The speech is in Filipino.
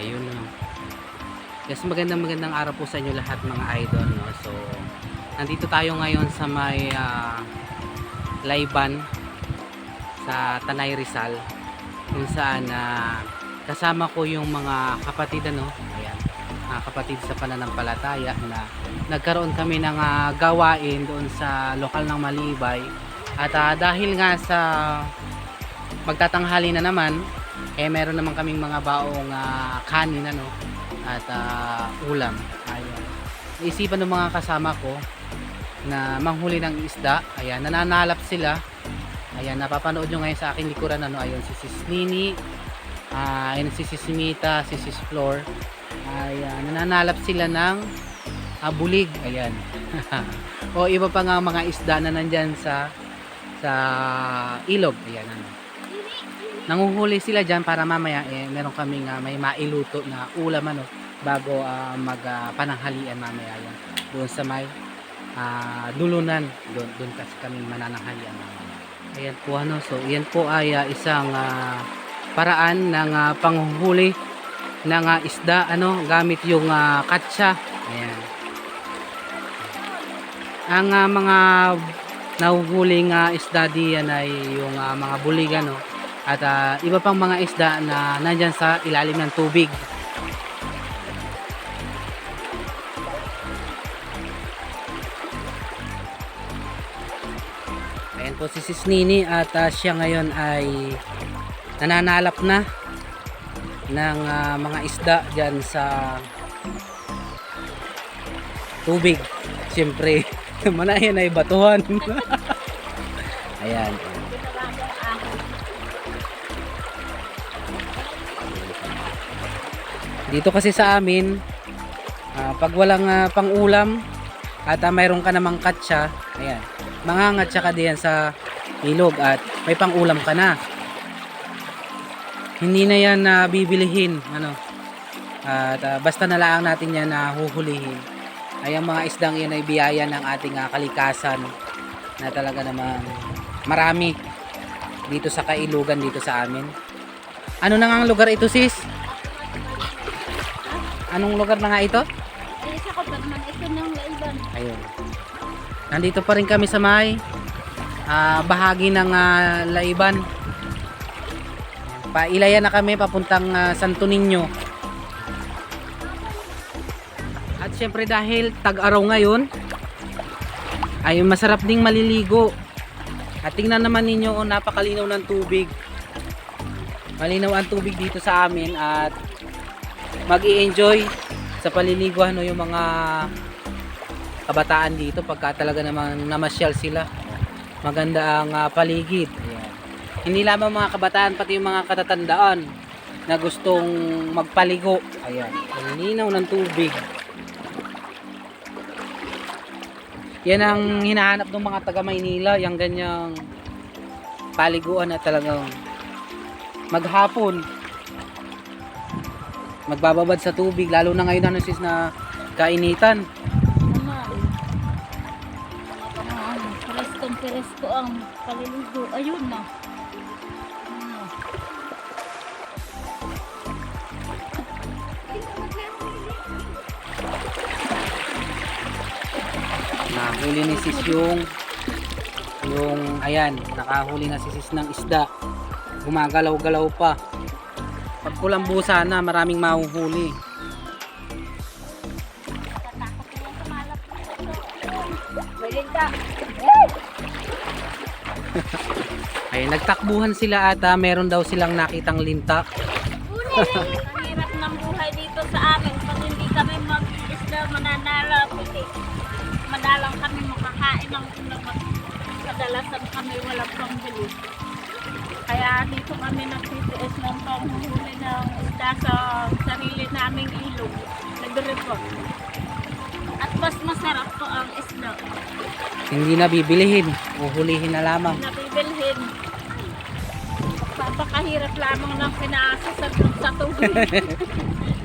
Ayun no. Yes, magandang magandang araw po sa inyo lahat mga idol no. So, nandito tayo ngayon sa may ah, Layban sa Tanay Rizal kung saan na kasama ko yung mga kapatid ano, ayan, mga kapatid sa pananampalataya na nagkaroon kami ng ah, gawain doon sa lokal ng Malibay at ah, dahil nga sa magtatanghali na naman eh meron naman kaming mga baong ah, kanin ano at ah, ulam. Ayun. Isipan ng mga kasama ko na manghuli ng isda. Ayan nananalap sila. Ayan napapanood nyo ngayon sa aking likuran ano ayun si Sis Nini ah, ayun si Sis Mita si Sis Flor. Ayan nananalap sila ng ah, bulig. Ayan. O iba pa nga mga isda na nandyan sa sa ilog. Ayan ano nanguhuli sila dyan para mamaya eh, meron kaming ah, may mailuto na ulam ano bago ah, mag ah, pananghalian mamaya yan. Doon sa may ah, dulunan doon doon kasi kami manananghalian mamaya. Ayan po ano so yan po ay ah, isang ah, paraan ng ah, panghuhuli ng ah, isda ano gamit yung ah, katsa. Ayan. Ang ah, mga nahuhuling ah, isda diyan ay yung ah, mga buligan no at ah, iba pang mga isda na nandyan sa ilalim ng tubig. Ayan po si Sis Nini at ah, siya ngayon ay nananalap na ng ah, mga isda dyan sa tubig. Siyempre, manayan ay batuhan. Ayan. Dito kasi sa amin, ah, pag walang ah, pang-ulam at ah, mayroon ka namang katsa, ayan, mangangatsa ka diyan sa ilog at may pang-ulam ka na. Hindi na yan na bibilihin, ano. At ah, basta na lang natin yan na huhulihin. Ay ang mga isdang yan ay biyaya ng ating ah, kalikasan na talaga naman marami dito sa kailugan dito sa amin. Ano na nga ang lugar ito sis? Anong lugar na nga ito? Isa ko pa naman ito ng laiban. Ayun. Nandito pa rin kami sa may ah, bahagi ng ah, Laiban. Pailayan na kami papuntang ah, Santo Niño. At syempre dahil tag-araw ngayon, ay masarap ding maliligo. At tingnan naman ninyo, oh, napakalinaw ng tubig. Malinaw ang tubig dito sa amin at mag enjoy sa paliliguan no, yung mga kabataan dito pagka talaga namang namasyal sila. Maganda ang ah, paligid. Ayan. Hindi lamang mga kabataan pati yung mga katatandaan na gustong magpaligo. Ayan. Ang linaw ng tubig. Yan ang hinahanap ng mga taga Maynila, yung ganyang paliguan na talagang maghapon magbababad sa tubig lalo na ngayon ano sis na kainitan Preskong presko ang paliligo. Ayun na. Nahuli ni sis yung yung ayan nakahuli na si sis ng isda gumagalaw-galaw pa pag kulambusa na maraming mahuhuli. Ay nagtakbuhan sila at ah, meron daw silang nakitang linta. Ang hirap ng buhay dito sa amin. Pag hindi kami mag-isla mananala. Pwede madalang kami makakain ng ulam kadalasan kami walang pambili. Kaya dito kami nagtitiis ng panghuhuli ng isda sa sarili naming ilog. Nag-report. At mas masarap po ang isda. hindi na bibilihin uhulihin na lamang Nabibilhin. Papakahirap lamang ng pinaasa sa, sa tubig.